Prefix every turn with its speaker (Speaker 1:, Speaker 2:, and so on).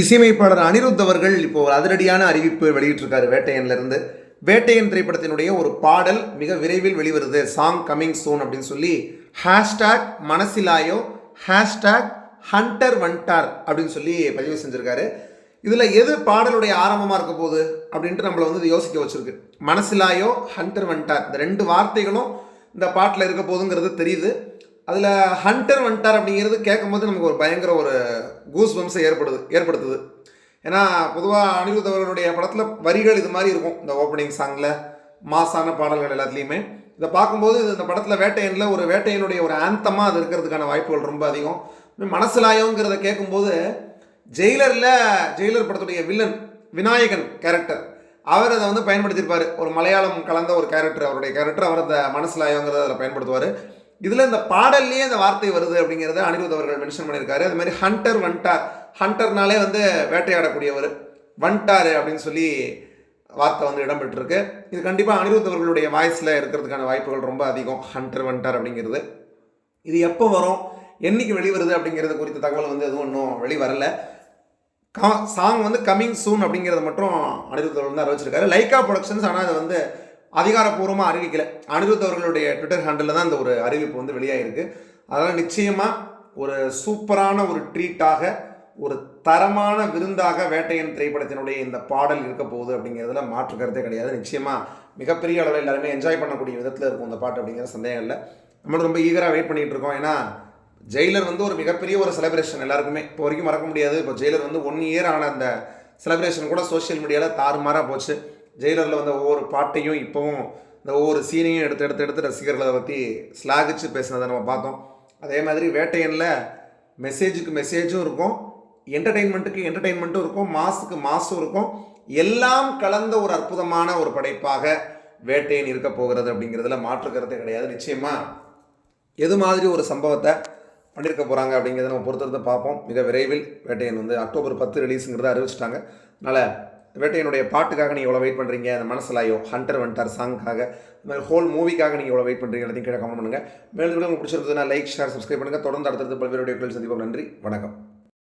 Speaker 1: இசையமைப்பாளர் அனிருத் அவர்கள் இப்போ ஒரு அதிரடியான அறிவிப்பு வெளியிட்டிருக்காரு வேட்டையன்லேருந்து வேட்டையன் திரைப்படத்தினுடைய ஒரு பாடல் மிக விரைவில் வெளிவருது. சாங் கமிங் சூன் அப்படின்னு சொல்லி ஹேஷ்டாக் மனசிலாயோ ஹேஷ்டாக் ஹண்டர் வண்டார் அப்படின்னு சொல்லி பதிவு செஞ்சுருக்காரு. இதில் எது பாடலுடைய ஆரம்பமாக இருக்க போகுது அப்படின்ட்டு நம்மளை வந்து யோசிக்க வச்சுருக்கு. மனசிலாயோ ஹண்டர் வன்டார் இந்த ரெண்டு வார்த்தைகளும் இந்த பாட்டில் இருக்க போகுதுங்கிறது தெரியுது. அதில் ஹண்டர் வண்டார் அப்படிங்கிறது கேட்கும்போது நமக்கு ஒரு பயங்கர ஒரு கூஸ் வம்சம் ஏற்படுது ஏற்படுத்துது. ஏன்னா பொதுவாக அனிருத் அவர்களுடைய படத்தில் வரிகள் இது மாதிரி இருக்கும். இந்த ஓப்பனிங் சாங்கில் மாசான பாடல்கள் எல்லாத்துலேயுமே. இதை பார்க்கும்போது இது இந்த படத்தில் வேட்டையனில் ஒரு வேட்டையனுடைய ஒரு ஆந்தமாக அது இருக்கிறதுக்கான வாய்ப்புகள் ரொம்ப அதிகம். மனசிலாயோங்கிறத கேட்கும்போது ஜெயிலரில் ஜெயிலர் படத்துடைய வில்லன் விநாயகன் கேரக்டர் அவர் அதை வந்து பயன்படுத்தியிருப்பார். ஒரு மலையாளம் கலந்த ஒரு கேரக்டர் அவருடைய கேரக்டர் அவர் அந்த மனசிலாயோங்கிறத அதில் பயன்படுத்துவார். இதில் இந்த பாடல்லையே இந்த வார்த்தை வருது அப்படிங்கிறத அனிருத் அவர்கள் மென்ஷன் பண்ணியிருக்காரு. அது மாதிரி ஹண்டர் வன்டார் ஹண்டர்னாலே வந்து வேட்டையாடக்கூடியவர். வன்டார் அப்படின்னு சொல்லி வார்த்தை வந்து இடம்பெற்றிருக்கு. இது கண்டிப்பாக அனிருத் அவர்களுடைய வாய்ஸில் இருக்கிறதுக்கான வாய்ப்புகள் ரொம்ப அதிகம். ஹண்டர் வன்டார் அப்படிங்கிறது. இது எப்போ வரும்? என்னைக்கு வெளிவருது அப்படிங்கிறது குறித்த தகவல் வந்து எதுவும் இன்னும் வெளிவரல. கா சாங் வந்து கமிங் சூன் அப்படிங்கிறத மட்டும் அனிருத் அவர்கள் வந்து அறிவிச்சிருக்காரு. லைக்கா ப்ரொடக்ஷன்ஸ் ஆனால் அது வந்து அதிகாரப்பூர்வமாக அறிவிக்கல. அனிருத் அவர்களுடைய ட்விட்டர் ஹேண்டில் தான் இந்த ஒரு அறிவிப்பு வந்து வெளியாகிருக்கு அதனால் நிச்சயமாக ஒரு சூப்பரான ஒரு ட்ரீட்டாக ஒரு தரமான விருந்தாக வேட்டையன் திரைப்படத்தினுடைய இந்த பாடல் இருக்க போகுது அப்படிங்கிறதுல மாற்று கருத்தே கிடையாது. நிச்சயமாக மிகப்பெரிய அளவில் எல்லாருமே என்ஜாய் பண்ணக்கூடிய விதத்தில் இருக்கும் இந்த பாட்டு அப்படிங்கிற சந்தேகம் இல்லை. நம்மளும் ரொம்ப ஈகராக வெயிட் பண்ணிகிட்டு இருக்கோம். ஏன்னா ஜெயிலர் வந்து ஒரு மிகப்பெரிய ஒரு செலிப்ரேஷன் எல்லாருக்குமே. இப்போ வரைக்கும் மறக்க முடியாது. இப்போ ஜெயிலர் வந்து ஒன் இயர் ஆன அந்த செலிப்ரேஷன் கூட சோஷியல் மீடியாவில் தாறுமாறாக போச்சு. ஜெயிலரில் வந்த ஒவ்வொரு பாட்டையும் இப்போவும் இந்த ஒவ்வொரு சீனையும் எடுத்து எடுத்து எடுத்து ரசிகர்களை பற்றி ஸ்லாகிச்சு பேசினதை நம்ம பார்த்தோம். அதே மாதிரி வேட்டையனில் மெசேஜுக்கு மெசேஜும் இருக்கும் என்டர்டெயின்மெண்ட்டுக்கு என்டர்டெயின்மெண்ட்டும் இருக்கும் மாஸுக்கு மாசும் இருக்கும். எல்லாம் கலந்த ஒரு அற்புதமான ஒரு படைப்பாக வேட்டையன் இருக்க போகிறது அப்படிங்கிறதுல மாற்றுக்கிறது கிடையாது. நிச்சயமாக எது மாதிரி ஒரு சம்பவத்தை பண்ணியிருக்க போகிறாங்க அப்படிங்கிறத நம்ம பொறுத்தருந்து பார்ப்போம். மிக விரைவில் வேட்டையன் வந்து அக்டோபர் பத்து ரிலீஸுங்கிறத அறிவிச்சிட்டாங்க. அதனால் வேட்டையனுடைய பாட்டுக்காக நீங்கள் எவ்வளோ வெயிட் பண்ணுறீங்க அந்த மனசிலாயோ ஹண்டர் வண்டார் சாங்காக இந்த மாதிரி ஹோல் மூவிக்காக நீங்கள் எவ்வளோ வெயிட் பண்ணுறீங்க எல்லாத்தையும் கீழே கமெண்ட் பண்ணுங்கள் மேலும் உங்களுக்கு பிடிச்சிருந்ததுன்னா லைக் ஷேர் சப்ஸ்கிரைப் பண்ணுங்கள் தொடர்ந்து அடுத்தது பல்வேறு வீடியோக்கள் சந்திப்போம். நன்றி வணக்கம்.